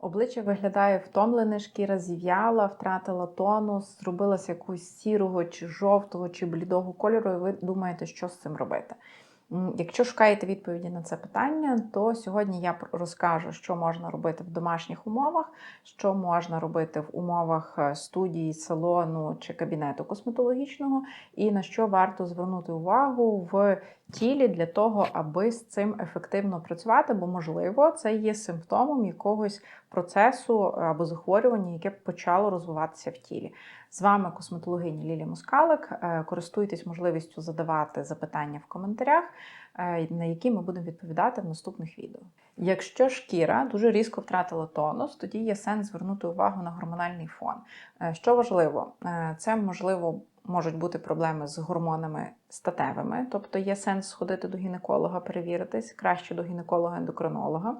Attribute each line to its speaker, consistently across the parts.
Speaker 1: Обличчя виглядає втомлене, шкіра зів'яла, втратила тонус, зробилася якусь сірого, чи жовтого, чи блідого кольору, і ви думаєте, що з цим робити. Якщо шукаєте відповіді на це питання, то сьогодні я розкажу, що можна робити в домашніх умовах, що можна робити в умовах е, студії, салону чи кабінету косметологічного, і на що варто звернути увагу в тілі для того, аби з цим ефективно працювати, бо можливо це є симптомом якогось процесу або захворювання, яке почало розвиватися в тілі. З вами косметологиня Лілія Москалик. Е, Користуйтесь можливістю задавати запитання в коментарях, е, на які ми будемо відповідати в наступних відео. Якщо шкіра дуже різко втратила тонус, тоді є сенс звернути увагу на гормональний фон. Е, Що важливо, Е, це можливо. Можуть бути проблеми з гормонами статевими, тобто є сенс сходити до гінеколога, перевіритись, краще до гінеколога-ендокринолога,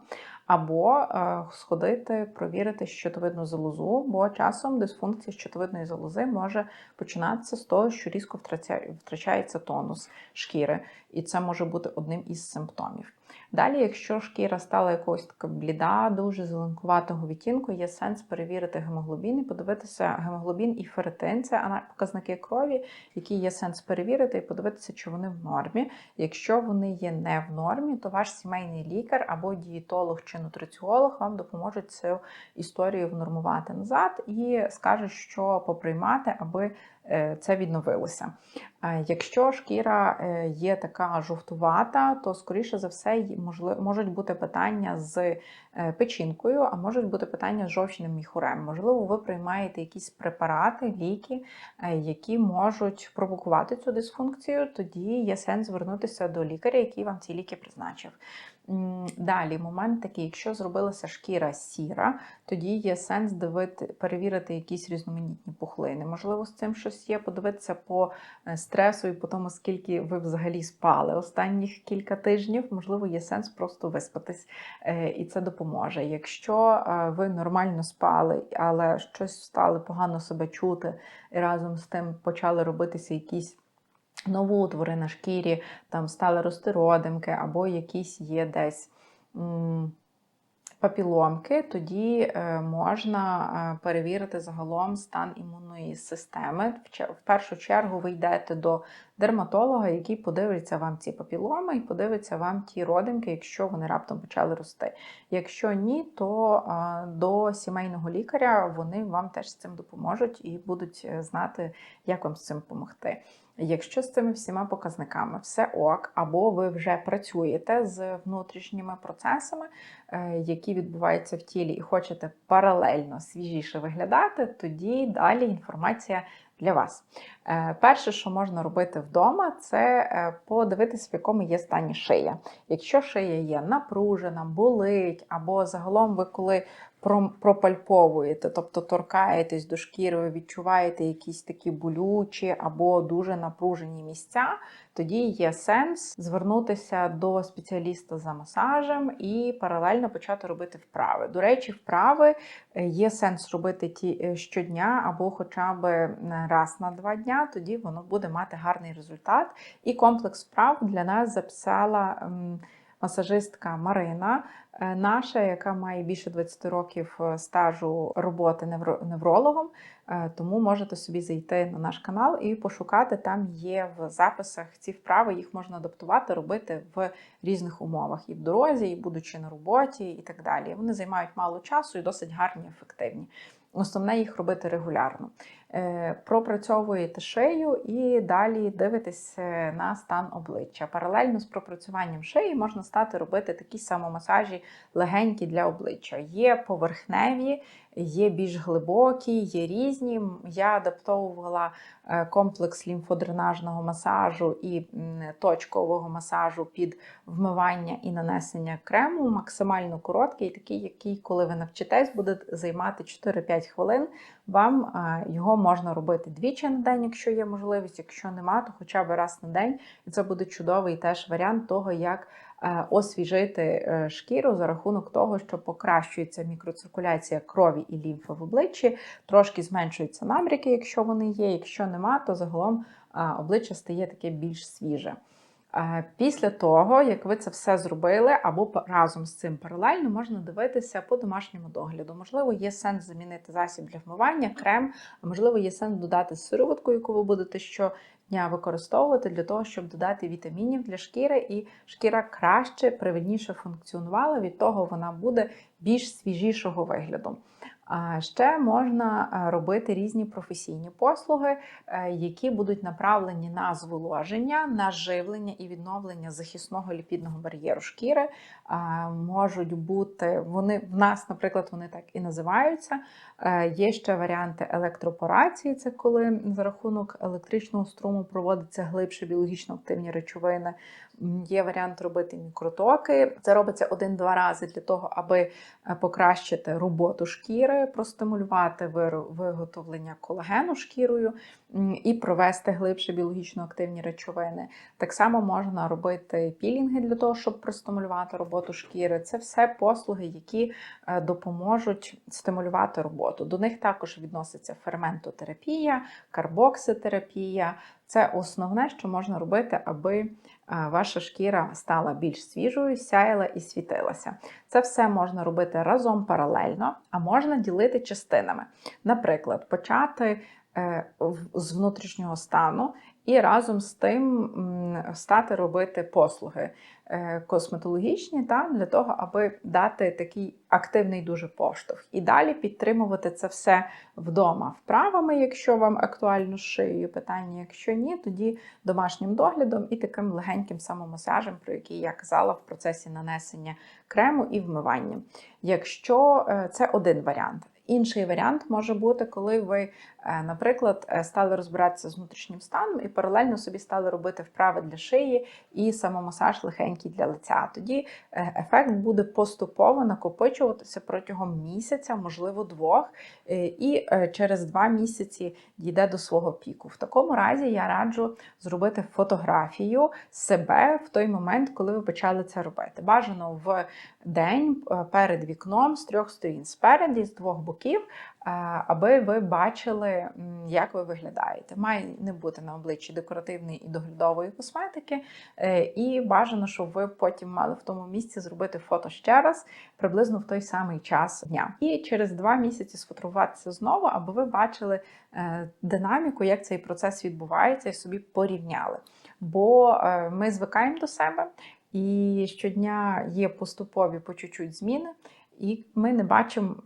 Speaker 1: або е, сходити, провірити щитовидну залозу, бо часом дисфункція щитовидної залози може починатися з того, що різко втрача- втрачається тонус шкіри, і це може бути одним із симптомів. Далі, якщо шкіра стала якогось така бліда, дуже зеленкуватого відтінку, є сенс перевірити гемоглобін і подивитися гемоглобін і ферритин, це показники крові, які є сенс перевірити і подивитися, чи вони в нормі. Якщо вони є не в нормі, то ваш сімейний лікар або дієтолог чи нутриціолог вам допоможуть цю історію внормувати назад і скажуть, що поприймати, аби е, це відновилося. Е, Якщо шкіра е, є така жовтувата, то скоріше за все можуть бути питання з е, печінкою, а можуть бути питання з жовчним міхурем. Можливо, ви приймаєте якісь препарати, ліки, е, які можуть провокувати цю дисфункцію. Тоді є сенс звернутися до лікаря, який вам ці ліки призначив. Далі момент такий, якщо зробилася шкіра сіра, тоді є сенс дивити, перевірити якісь різноманітні пухлини. Можливо, з цим щось є, подивитися по е, стресу і по тому, скільки ви взагалі спали останніх кілька тижнів. Можливо, є сенс просто виспатись, е, і це допоможе. Якщо е, ви нормально спали, але щось стали погано себе чути, і разом з тим почали робитися якісь новоутвори на шкірі, там стали рости родимки, або якісь є десь. Папіломки, тоді е, можна е, перевірити загалом стан імунної системи. В першу чергу ви йдете до дерматолога, який подивиться вам ці папіломи і подивиться вам ті родинки, якщо вони раптом почали рости. Якщо ні, то е, до сімейного лікаря вони вам теж з цим допоможуть і будуть знати, як вам з цим допомогти. Якщо з цими всіма показниками все ок, або ви вже працюєте з внутрішніми процесами, е, які відбуваються в тілі, і хочете паралельно свіжіше виглядати, тоді далі інформація для вас. Е, Перше, що можна робити вдома, це е, подивитися, в якому є стані шия. Якщо шия є напружена, болить, або загалом ви коли пропальповуєте, тобто торкаєтесь до шкіри, ви відчуваєте якісь такі болючі або дуже напружені місця, тоді є сенс звернутися до спеціаліста за масажем і паралельно почати робити вправи. До речі, вправи е, є сенс робити ті е, щодня або хоча б е, раз на два дня, тоді воно буде мати гарний результат. І комплекс вправ для нас записала. Масажистка Марина, е, наша, яка має більше 20 років е, стажу роботи невро- неврологом, Е, тому можете собі зайти на наш канал і пошукати. Там є в записах ці вправи, їх можна адаптувати, робити в різних умовах, і в дорозі, і будучи на роботі, і так далі. Вони займають мало часу і досить гарні, ефективні. Основне їх робити регулярно. Е, Пропрацьовуєте шию і далі дивитесь на стан обличчя. Паралельно з пропрацюванням шиї можна стати робити такі самомасажі легенькі для обличчя. Є поверхневі, є більш глибокі, є різні. Я адаптовувала е, комплекс лімфодренажного масажу і точкового масажу під вмивання і нанесення крему, максимально короткий, такий, який, коли ви навчитесь, буде займати 4-5 хвилин. Вам е, його можна робити двічі на день, якщо є можливість. Якщо нема, то хоча б раз на день. І це буде чудовий теж варіант того, як е, освіжити е, шкіру за рахунок того, що покращується мікроциркуляція крові і лімфи в обличчі, трошки зменшуються набряки, якщо вони є. Якщо нема, то загалом е, обличчя стає таке більш свіже. Після того, як ви це все зробили, або разом з цим паралельно можна дивитися по домашньому догляду. Можливо, є сенс замінити засіб для вмивання, крем, а можливо, є сенс додати сироватку, яку ви будете щодня використовувати для того, щоб додати вітамінів для шкіри, і шкіра краще, правильніше функціонувала. Від того вона буде більш свіжішого вигляду. Ще можна е, робити різні професійні послуги, е, які будуть направлені на зволоження, на живлення і відновлення захисного ліпідного бар'єру шкіри. Можуть бути вони в нас, наприклад, вони так і називаються. Е, Є ще варіанти електропорації, це коли за рахунок електричного струму проводиться глибше біологічно активні речовини. Є варіант робити мікротоки. Це робиться один-два рази для того, аби е, покращити роботу шкіри, простимулювати виготовлення колагену шкірою і провести глибше біологічно активні речовини. Так само можна робити пілінги для того, щоб простимулювати роботу шкіри. Це все послуги, які е, допоможуть стимулювати роботу. До них також відноситься ферментотерапія, карбокситерапія. Це основне, що можна робити, аби е, ваша шкіра стала більш свіжою, сяяла і світилася. Це все можна робити разом паралельно, а можна ділити частинами. Наприклад, почати з внутрішнього стану і разом з тим стати робити послуги е, косметологічні та, для того, аби дати такий активний дуже поштовх. І далі підтримувати це все вдома вправами, якщо вам актуально шиєю питання. Якщо ні, тоді домашнім доглядом і таким легеньким самомасажем, про який я казала в процесі нанесення крему і вмивання. Якщо е, це один варіант. Інший варіант може бути, коли ви, е, наприклад, е, стали розбиратися з внутрішнім станом і паралельно собі стали робити вправи для шиї і самомасаж легенький для лиця. Тоді е, ефект буде поступово накопичуватися протягом місяця, можливо, двох, е, і е, через два місяці дійде до свого піку. В такому разі я раджу зробити фотографію себе в той момент, коли ви почали це робити. Бажано в день е, перед вікном з трьох сторін, спереді, з двох боків, е, аби ви бачили, як ви виглядаєте. Має не бути на обличчі декоративної і доглядової косметики, е, і бажано, щоб ви потім мали в тому місці зробити фото ще раз, приблизно в той самий час дня. І через два місяці сфотографуватися знову, аби ви бачили е, динаміку, як цей процес відбувається, і собі порівняли. Бо е, ми звикаємо до себе. І щодня є поступові по чуть-чуть зміни, і ми не бачимо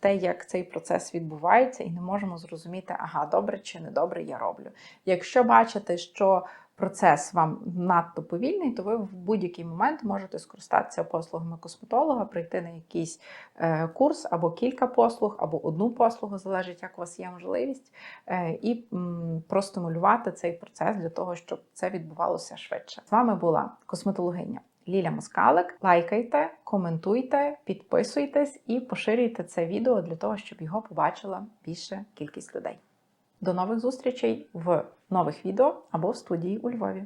Speaker 1: те, як цей процес відбувається, і не можемо зрозуміти, ага, добре чи не добре я роблю. Якщо бачите, що процес вам надто повільний, то ви в будь-який момент можете скористатися послугами косметолога, прийти на якийсь е, курс або кілька послуг, або одну послугу, залежить, як у вас є можливість, е, і простимулювати цей процес для того, щоб це відбувалося швидше. З вами була косметологиня Ліля Москалик. Лайкайте, коментуйте, підписуйтесь і поширюйте це відео для того, щоб його побачила більша кількість людей. До нових зустрічей в нових відео або в студії у Львові.